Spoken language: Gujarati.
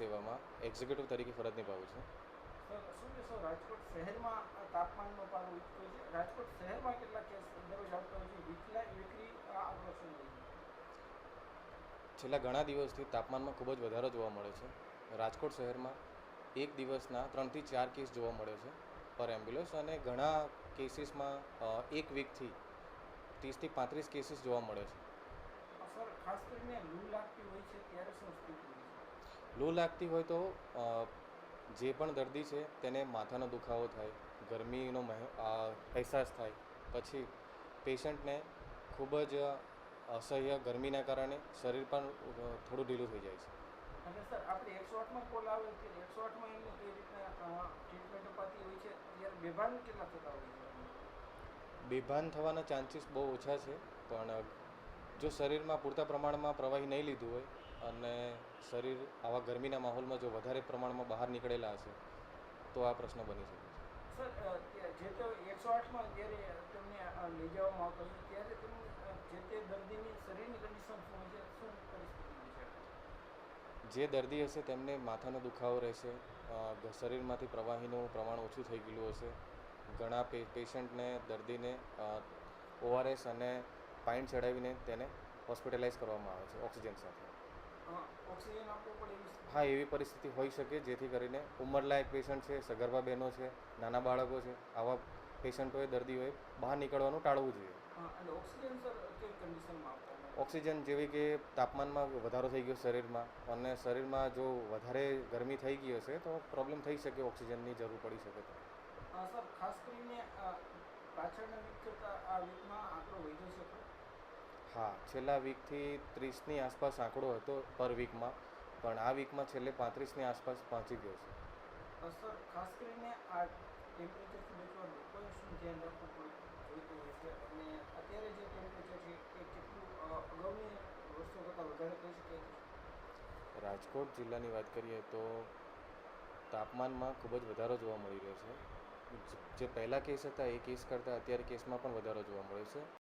સેવામાં એક્ઝિક્યુટિવ તરીકે ફરજ નિભાવું છું. સર શું કહેશો રાજકોટ શહેરમાં તાપમાનનો પારો ઊંચો છે? રાજકોટ શહેરમાં કેટલા કેસ દરરોજ આવતા હોય છે? વીકલા વીકલી આ આંકડો શું હોય છે. છેલ્લા ઘણા દિવસથી તાપમાનમાં ખૂબ જ વધારો જોવા મળે છે. રાજકોટ શહેરમાં એક દિવસના ત્રણથી ચાર કેસ જોવા મળે છે પર એમ્બ્યુલન્સ અને ઘણા કેસીસમાં એક વીકથી ત્રીસથી પાંત્રીસ કેસીસ જોવા મળે છે. સર ખાસ કરીને લૂ લાગતી હોય છે ત્યારે શું લૂ લાગતી હોય તો જે પણ દર્દી છે તેને માથાનો દુખાવો થાય ગરમીનો અહેસાસ થાય. પછી પેશન્ટને ખૂબ જ અસહ્ય ગરમીના કારણે શરીર પણ થોડું ઢીલું થઈ જાય છે. અને સર આપણે એકસો આઠમાં કોલ આવે કે એકસો આઠમાં એમને કઈ રીતના ટ્રીટમેન્ટ અપાતી હોય છે ત્યારે બેભાન કેટલા થતા હોય છે? બેભાન થવાના ચાન્સીસ બહુ ઓછા છે પણ જો શરીરમાં પૂરતા પ્રમાણમાં પ્રવાહી નહીં લીધું હોય અને શરીર આવા ગરમીના માહોલમાં જો વધારે પ્રમાણમાં બહાર નીકળેલા હશે તો આ પ્રશ્ન બની શકે છે. જે તે એકસો આઠમાં જ્યારે તેમને લઈ જવામાં આવતા ત્યારે જે તે દર્દીની શરીરની કન્ડિશન શું છે શું પરિસ્થિતિ હોય છે? જે દર્દી હશે તેમને માથાનો દુખાવો રહેશે શરીરમાંથી પ્રવાહીનું પ્રમાણ ઓછું થઈ ગયેલું હશે. ઘણા પેશન્ટને દર્દીને ઓઆરએસ અને પાઇન ચડાવીને તેને હોસ્પિટલાઇઝ કરવામાં આવે છે ઓક્સિજન સાથે. હા એવી પરિસ્થિતિ હોઈ શકે જેથી કરીને ઉંમરલાયક પેશન્ટ છે સગર્ભા બહેનો છે નાના બાળકો છે આવા પેશન્ટોએ દર્દીઓએ બહાર નીકળવાનું ટાળવું જોઈએ. ઓક્સિજન જેવી કે તાપમાનમાં વધારો થઈ ગયો શરીરમાં અને શરીરમાં જો વધારે ગરમી થઈ ગઈ હશે તો પ્રોબ્લેમ થઈ શકે ઓક્સિજનની જરૂર પડી શકે તો. ખાસ કરીને પાછળના આ આંકડો છે. ખરો? હા છેલ્લા વીકથી ત્રીસની આસપાસ આંકડો હતો પર વીકમાં પણ આ વીકમાં છેલ્લે પાંત્રીસની આસપાસ પહોંચી ગયો છે. સર ખાસ કરીને આ ટેમ્પરેચરથી બચવા લોકોએ શું ધ્યાન રાખવું પડે? છે. અને અત્યારે જે ટેમ્પરેચર છે એ કેટલું અગાઉની વર્ષો કરતાં વધારે કહી શકાય રાજકોટ જિલ્લાની વાત કરીએ તો તાપમાનમાં ખૂબ જ વધારો જોવા મળી રહ્યો છે. જે પહેલાં કેસ હતા એ કેસ કરતાં અત્યારે કેસમાં પણ વધારો જોવા મળે છે.